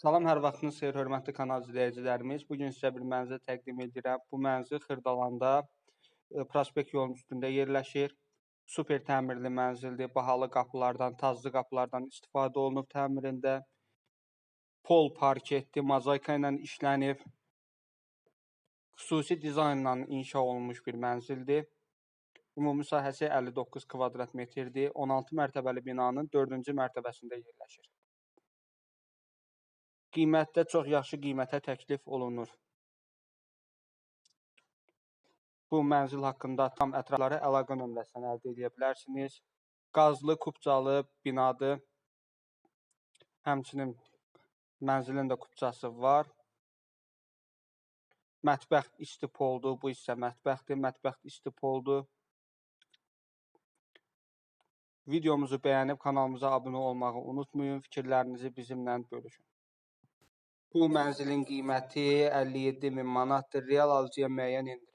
Salam, hər vaxtınız xeyir, hörmətli kanal izləyicilərimiz. Bu gün sizə bir mənzil təqdim edirəm. Bu mənzil Xırdalanda e, prospekt yolunun üstündə yerləşir. Super təmirli mənzildir. Bahalı qapılardan, tazlı qapılardan istifadə olunub təmirində. Pol parketli, mozaika ilə işlənib. Xüsusi dizaynla inşa olunmuş bir mənzildir. Ümumi sahəsi 59 kvadrat metrdir. 16 mərtəbəli binanın 4-cü mərtəbəsində yerləşir. Qiymətdə çox yaxşı qiymətə təklif olunur. Bu mənzil haqqında tam ətrafları əlaqə nömrəsindən əldə edə bilərsiniz. Qazlı, kubcalı binadır. Həmçinin mənzilin də kubcası var. Mətbəx isti poldur. Bu isə mətbəxdir. Mətbəx isti poldur. Videomuzu bəyənib kanalımıza abunə olmağı unutmayın. Fikirlərinizi bizimlə bölüşün. Bu mənzilin qiyməti 57 min manatdır. Real alıcıya müəyyən olunacaq.